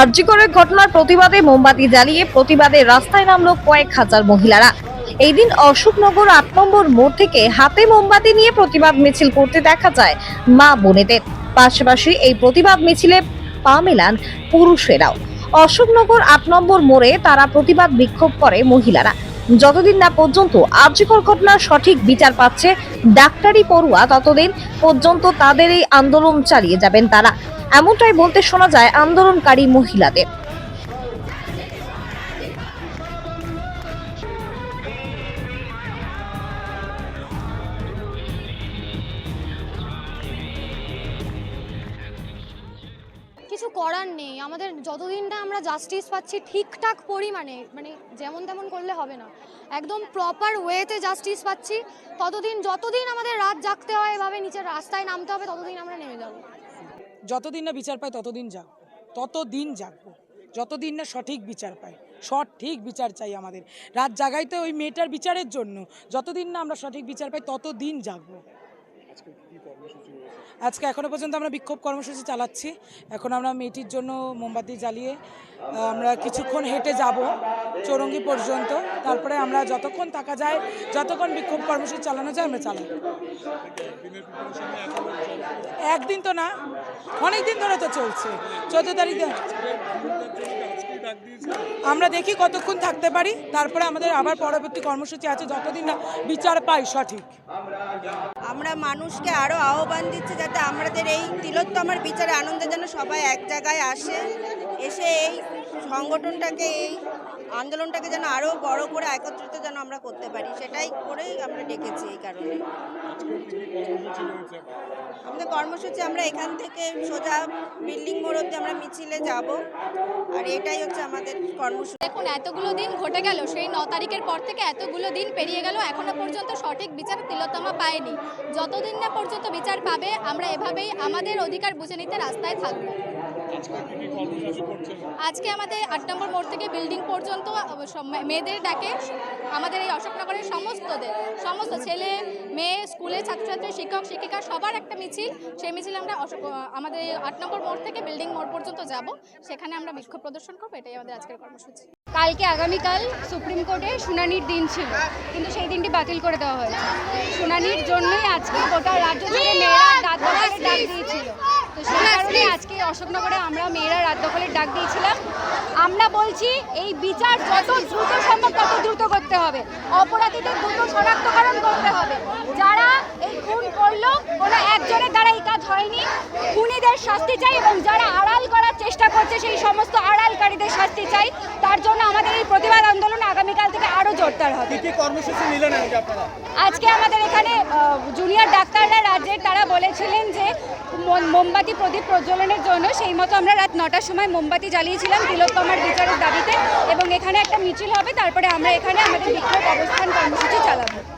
আরজিকরের ঘটনার প্রতিবাদে মোমবাতি জ্বালিয়ে প্রতিবাদে রাস্তায় নামলো কয়েক হাজার মহিলারা। এই দিন অশোকনগর আট নম্বর মোড় থেকে হাতে মোমবাতি নিয়ে প্রতিবাদ মিছিল করতে দেখা যায় মা বোনেদের। পাশাপাশি এই প্রতিবাদ মিছিলে পা মেলান পুরুষেরাও। অশোকনগর আট নম্বর মোড়ে তারা প্রতিবাদ বিক্ষোভ করে মহিলারা। যতদিন না পর্যন্ত আর্যিকর ঘটনার সঠিক বিচার পাচ্ছে ডাক্তারি পড়ুয়া, ততদিন পর্যন্ত তাদের এই আন্দোলন চালিয়ে যাবেন তারা। এমনটাই বলতে শোনা যায় আন্দোলনকারী মহিলাদের। কিছু করার নেই। আমাদের যতদিন না আমরা জাস্টিস পাচ্ছি ঠিকঠাক পরিমাণে মানে যেমন তেমন করলে হবে না। একদম প্রপার ওয়েতে জাস্টিস পাচ্ছি। ততদিন, যতদিন আমাদের রাত জাগতে হয়, এভাবে নিচের রাস্তায় নামতে হবে, ততদিন আমরা নেমে যাব। যতদিন না বিচার পাই ততদিন যাক, ততদিন জাগবো যতদিন না সঠিক বিচার পায়, সঠিক বিচার চাই আমাদের। রাত জাগাইতে ওই মেয়েটার বিচারের জন্য যতদিন না আমরা সঠিক বিচার পাই ততদিন জাগবো আজকে এখনও পর্যন্ত আমরা বিক্ষোভ কর্মসূচি চালাচ্ছি। এখন আমরা মেয়েটির জন্য মোমবাতি জ্বালিয়ে আমরা কিছুক্ষণ হেঁটে যাব চৌরঙ্গি পর্যন্ত। তারপরে আমরা যতক্ষণ থাকা যায়, যতক্ষণ বিক্ষোভ কর্মসূচি চালানো যায়, আমরা চালাই। একদিন তো না অনেক দিন ধরে তো চলছে। চোদ্দ তারিখ আমরা দেখি কতক্ষণ থাকতে পারি তারপরে আমাদের আবার পরবর্তী কর্মসূচি আছে যতদিন না বিচার পাই সঠিক। আমরা মানুষকে আরও আহ্বান দিচ্ছি যাতে আমাদের এই তিলোত্তমার বিচারে আনন্দে যেন সবাই এক জায়গায় আসে এসে এই সংগঠনটাকে, এই আন্দোলনটাকে যেন আরও বড় করে একত্রিত যেন আমরা করতে পারি, সেটাই করেই আমরা ডেকেছি এই কারণে। আমাদের কর্মসূচি আমরা এখান থেকে সোজা বিল্ডিং মোড় অব্দি আমরা মিছিলে যাব, আর এটাই হচ্ছে আমাদের কর্মসূচি। দেখুন, এতগুলো দিন ঘটে গেল, সেই ন তারিখের পর থেকে এতগুলো দিন পেরিয়ে গেল, এখনও পর্যন্ত সঠিক বিচার তিলোত্তমা পায়নি। যতদিন না পর্যন্ত বিচার পাবে, আমরা এভাবেই আমাদের অধিকার বুঝে নিতে রাস্তায় থাকব। আজকে আমাদের আট নম্বর মোড় থেকে বিল্ডিং পর্যন্ত মেয়েদের ডাকে। আমাদের এই অশোকনগরের সমস্তদের সমস্ত ছেলে মেয়ে স্কুলের ছাত্রছাত্রী শিক্ষক শিক্ষিকা সবার একটা মিছিল। সেই মিছিল আমরা অশোক আমাদের এই আট নম্বর মোড় থেকে বিল্ডিং মোড় পর্যন্ত যাব। সেখানে আমরা বিক্ষোভ প্রদর্শন করব এটাই আমাদের আজকের কর্মসূচি। কালকে আগামীকাল সুপ্রিম কোর্টে শুনানির দিন ছিল কিন্তু সেই দিনটি বাতিল করে দেওয়া হয়েছে। শুনানির জন্যই আজকে গোটা রাজ্য জুড়ে মেয়েরা ডাক দিয়েছিল। তো অশোকনগরে আমরা মেয়েরা রাত দখলের ডাক দিয়েছিলাম। আমরা বলছি এই বিচার যত দ্রুত সম্ভব তত দ্রুত করতে হবে। অপরাধীদের দ্রুত শনাক্তকরণ করতে হবে। যারা এই খুন করল কোনো একজনের দ্বারা এই কাজ হয়নি। খুনিদের শাস্তি চাই এবং যারা আড়াল করার চেষ্টা করছে সেই সমস্ত আড়ালকারীদের শাস্তি চাই। তার জন্য আমাদের এই প্রতিবাদ আন্দোলন আগামীকাল থেকে আরও জোরদার হবে। আজকে আমাদের এখানে জুনিয়র বলেছিলেন যে মোমবাতি প্রদীপ প্রজ্বলনের জন্য, সেই মতো আমরা রাত নটার সময় মোমবাতি জ্বালিয়েছিলাম তিলোত্তমার বিচারের দাবিতে এবং এখানে একটা মিছিল হবে, তারপরে আমরা এখানে আমাদের বিক্ষোভ অবস্থান কর্মসূচি চালাবো।